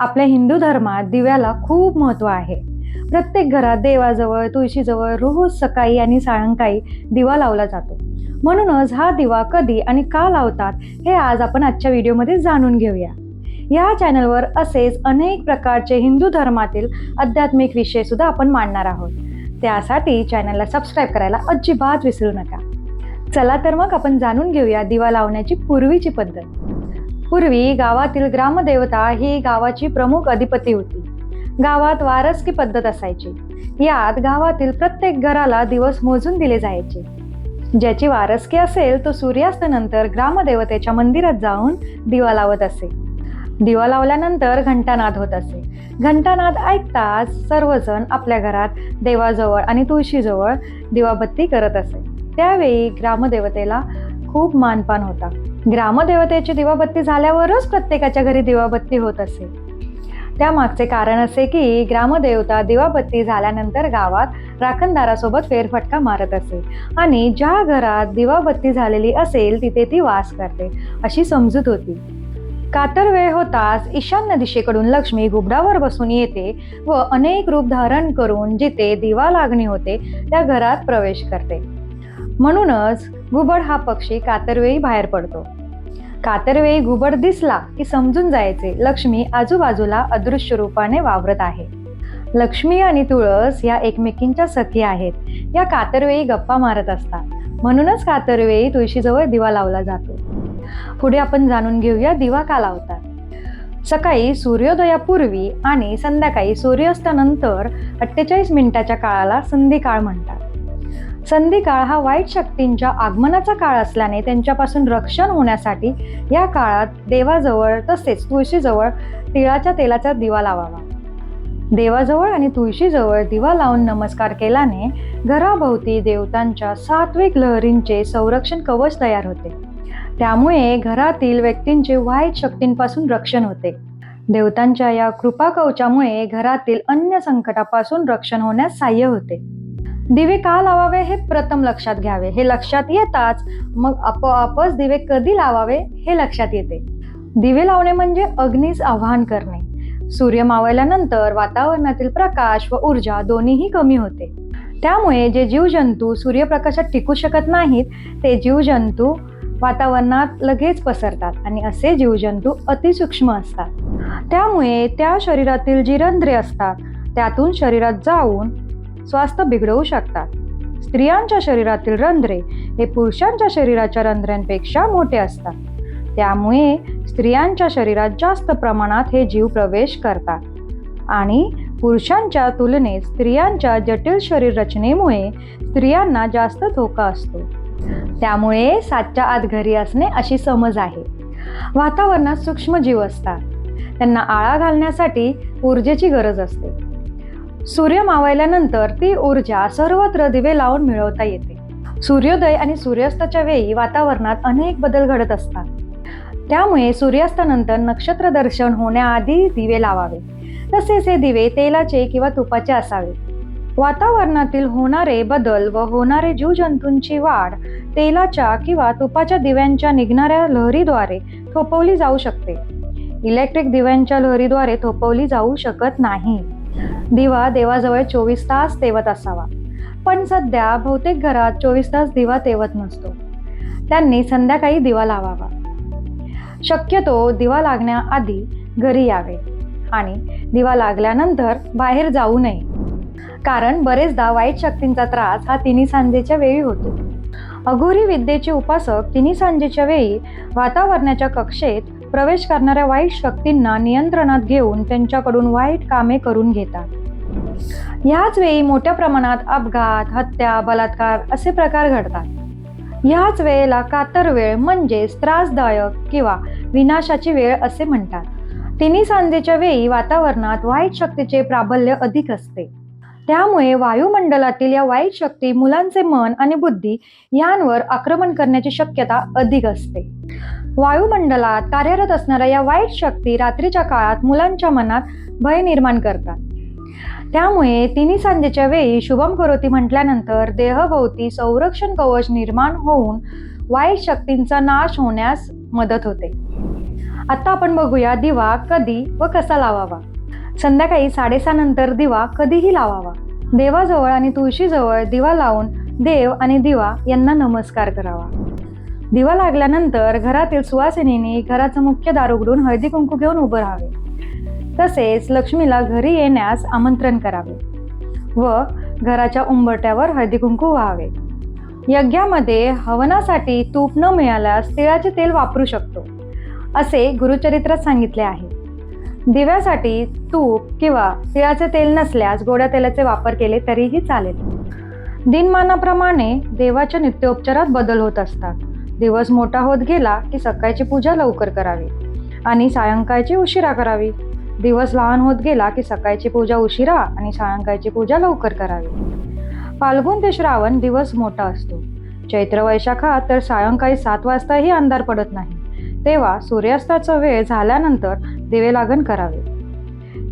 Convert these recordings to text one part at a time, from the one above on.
आपल्या हिंदू धर्मात दिव्याला खूप महत्त्व आहे. प्रत्येक घरात देवाजवळ तुळशीजवळ रोज सकाळी आणि सायंकाळी दिवा लावला जातो. म्हणूनच हा दिवा कधी आणि का लावतात हे आज आपण आजच्या व्हिडिओमध्ये जाणून घेऊया. या चॅनलवर असेच अनेक प्रकारचे हिंदू धर्मातील आध्यात्मिक विषय सुद्धा आपण मांडणार आहोत. त्यासाठी चॅनलला सबस्क्राईब करायला अजिबात विसरू नका. चला तर मग आपण जाणून घेऊया दिवा लावण्याची पूर्वीची पद्धत. पूर्वी गावातील ग्रामदेवता ही गावाची प्रमुख अधिपती होती. गावात वारसकी पद्धत असायची. यात गावातील प्रत्येक घराला दिवस मोजून दिले जायचे. ज्याची वारसकी असेल तो सूर्यास्तानंतर ग्रामदेवतेच्या मंदिरात जाऊन दिवा लावत असे. दिवा लावल्यानंतर घंटानाद होत असे. घंटानाद ऐकताच सर्वजण आपल्या घरात देवाजवळ आणि तुळशीजवळ दिवाबत्ती करत असे. त्यावेळी ग्रामदेवतेला खूप मानपान होता. ग्रामदेवतेची दिवाबत्ती झाल्यावरच प्रत्येकाच्या घरी दिवाबत्ती होत असे. त्यामागचे कारण असे की ग्रामदेवता दिवाबत्ती झाल्यानंतर गावात राखणदारासोबत फेरफटका मारत असे आणि ज्या घरात दिवाबत्ती झालेली असेल तिथे ती वास करते अशी समजूत होती. कातर वेळ होताच ईशान्य दिशेकडून लक्ष्मी घुबडावर बसून येते व अनेक रूप धारण करून जिथे दिवा लागणी होते त्या घरात प्रवेश करते. म्हणूनच घुबड हा पक्षी कातरवेळी बाहेर पडतो. कातरवेळी घुबड दिसला की समजून जायचे लक्ष्मी आजूबाजूला अदृश्य रूपाने वावरत आहे. लक्ष्मी आणि तुळस या एकमेकींच्या सखी आहेत. या कातरवेळी गप्पा मारत असतात. म्हणूनच कातरवेळी तुळशीजवळ दिवा लावला जातो. पुढे आपण जाणून घेऊया दिवा का लावतात. सकाळी सूर्योदयापूर्वी आणि संध्याकाळी सूर्यास्तानंतर अठ्ठेचाळीस मिनिटाच्या काळाला संधिकाळ म्हणतात. संधिकाळ हा वाईट शक्तींच्या आगमनाचा काळ असल्याने त्यांच्यापासून रक्षण होण्यासाठी या काळात देवाजवळ तसेच तुळशीजवळ तिळाच्या तेलाचा दिवा लावावा. देवाजवळ आणि तुळशीजवळ दिवा लावून नमस्कार केल्याने घराभोवती देवतांच्या सात्विक लहरींचे संरक्षण कवच तयार होते. त्यामुळे घरातील व्यक्तींचे वाईट शक्तींपासून रक्षण होते. देवतांच्या या कृपा कवचामुळे घरातील अन्य संकटापासून रक्षण होण्यास सहाय्य होते. दिवे का लावावे हे प्रथम लक्षात घ्यावे. हे लक्षात येताच मग आपोआपच दिवे कधी लावावे हे लक्षात येते. दिवे लावणे म्हणजे अग्नीस आवाहन करणे. सूर्य मावळल्यानंतर वातावरणातील प्रकाश व ऊर्जा दोन्हीही कमी होते. त्यामुळे जे जीवजंतू सूर्यप्रकाशात टिकू शकत नाहीत ते जीवजंतू वातावरणात लगेच पसरतात आणि असे जीवजंतू अतिसूक्ष्म असतात. त्यामुळे त्या शरीरातील जी रंध्रे असतात. त्यातून शरीरात जाऊन स्वास्थ्य बिघडवू शकतात. स्त्रियांच्या शरीरातील रंध्रे हे पुरुषांच्या शरीराच्या रंध्र्यांपेक्षा मोठे असतात. त्यामुळे स्त्रियांच्या शरीरात जास्त प्रमाणात हे जीव प्रवेश करतात. आणि पुरुषांच्या तुलनेत स्त्रियांच्या जटिल शरीर रचनेमुळे स्त्रियांना जास्त धोका असतो. त्यामुळे सातच्या आत घरी असणे अशी समज आहे. वातावरणात सूक्ष्म जीव असतात. त्यांना आळा घालण्यासाठी ऊर्जेची गरज असते. सूर्य मावळल्यानंतर ती ऊर्जा सर्वत्र दिवे लावून मिळवता येते. सूर्योदय आणि सूर्यास्ताच्या वेळी वातावरणात अनेक बदल घडत असतात. त्यामुळे सूर्यास्तानंतर नक्षत्र दर्शन होण्याआधी दिवे लावावे. तसेच हे दिवे तेलाचे किंवा तुपाचे असावे. वातावरणातील होणारे बदल व होणारे जीवजंतूंची वाढ तेलाच्या किंवा तुपाच्या दिव्यांच्या निघणाऱ्या लहरीद्वारे थोपवली जाऊ शकते. इलेक्ट्रिक दिव्यांच्या लहरीद्वारे थोपवली जाऊ शकत नाही. दिवा देवाजवळ चोवीस तास तेवत असावा. पण सध्या बहुतेक घरात चोवीस तास दिवा तेवत नसतो. त्यांनी संध्याकाळी दिवा लावावा. शक्यतो दिवा लागण्याआधी घरी यावे आणि दिवा लागल्यानंतर बाहेर जाऊ नये. कारण बरेचदा वाईट शक्तींचा त्रास हा तिन्ही सांजेच्या वेळी होतो. अघोरी विद्येचे उपासक तिन्ही सांजेच्या वेळी वातावरणाच्या कक्षेत प्रवेश करणाऱ्या वाईट शक्तींना नियंत्रणात घेऊन त्यांच्याकडून वाईट कामे करून घेतात. ह्याच वेळी मोठ्या प्रमाणात अपघात हत्या बलात्कार असे प्रकार घडतात. ह्याच वेळेला कातर वेळ म्हणजेच त्रासदायक किंवा विनाशाची वेळ असे म्हणतात. तिन्ही सांजेच्या वेळी वातावरणात वाईट शक्तीचे प्राबल्य अधिक असते. त्यामुळे वायुमंडलातील या वाईट शक्ती मुलांचे मन आणि बुद्धी यांवर आक्रमण करण्याची शक्यता अधिक असते. वायुमंडलात कार्यरत असणाऱ्या या वाईट शक्ती रात्रीच्या काळात मुलांच्या मनात भय निर्माण करतात. त्यामुळे तिन्ही सांजेच्या वेळी शुभम करोती म्हटल्यानंतर देहभोवती संरक्षण कवच निर्माण होऊन वाईट शक्तींचा नाश होण्यास मदत होते. आता आपण बघूया दिवा कधी व कसा लावावा. संध्याकाळी साडेसहा नंतर दिवा कधीही लावावा. देवाजवळ आणि तुळशीजवळ दिवा लावून देव आणि दिवा यांना नमस्कार करावा. दिवा लागल्यानंतर घरातील सुवासिनीने घराचं मुख्य दार उघडून हळदी कुंकू घेऊन उभं राहावे. तसेच लक्ष्मीला घरी येण्यास आमंत्रण करावे व घराच्या उंबरट्यावर हळदी कुंकू व्हावे. यज्ञामध्ये हवनासाठी तूप न मिळाल्यास तिळाचे तेल वापरू शकतो असे गुरुचरित्रात सांगितले आहे. दिव्यासाठी तूप किंवा तिळाचे तेल नसल्यास गोड्या तेलाचे वापर केले तरीही चालेल. दिनमानाप्रमाणे देवाच्या नित्योपचारात बदल होत असतात. दिवस मोठा होत गेला की सकाळची पूजा लवकर करावी आणि सायंकाळची उशिरा करावी. दिवस लहान होत गेला की सकाळची पूजा उशिरा आणि सायंकाळची पूजा लवकर करावी. फाल्गुन ते श्रावण दिवस मोठा असतो. चैत्र वैशाखात तर सायंकाळी सात वाजताही अंधार पडत नाही. तेव्हा सूर्यास्ताचा वेळ झाल्यानंतर दिवे लागण करावे.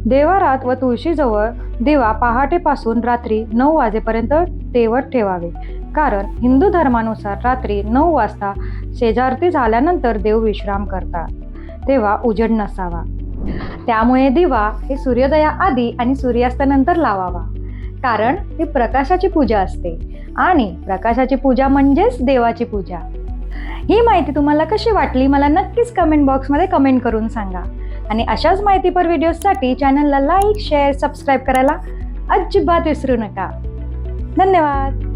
देवारात व तुळशीजवळ दिवा पहाटेपासून रात्री नऊ वाजेपर्यंत तेवत ठेवावे. कारण हिंदू धर्मानुसार रात्री नऊ वाजता शेजारती झाल्यानंतर देव विश्राम करतात. तेव्हा उजेड नसावा. त्यामुळे दिवा हे सूर्योदया आधी आणि सूर्यास्तानंतर लावावा. कारण ही प्रकाशाची पूजा असते आणि प्रकाशाची पूजा म्हणजेच देवाची पूजा. ही माहिती तुम्हाला कशी वाटली? मला नक्कीच कमेंट बॉक्समध्ये कमेंट करून सांगा. आणि अशाच माहितीपर व्हिडिओजसाठी चॅनलला लाईक शेअर सबस्क्राईब करायला अजिबात विसरू नका. धन्यवाद.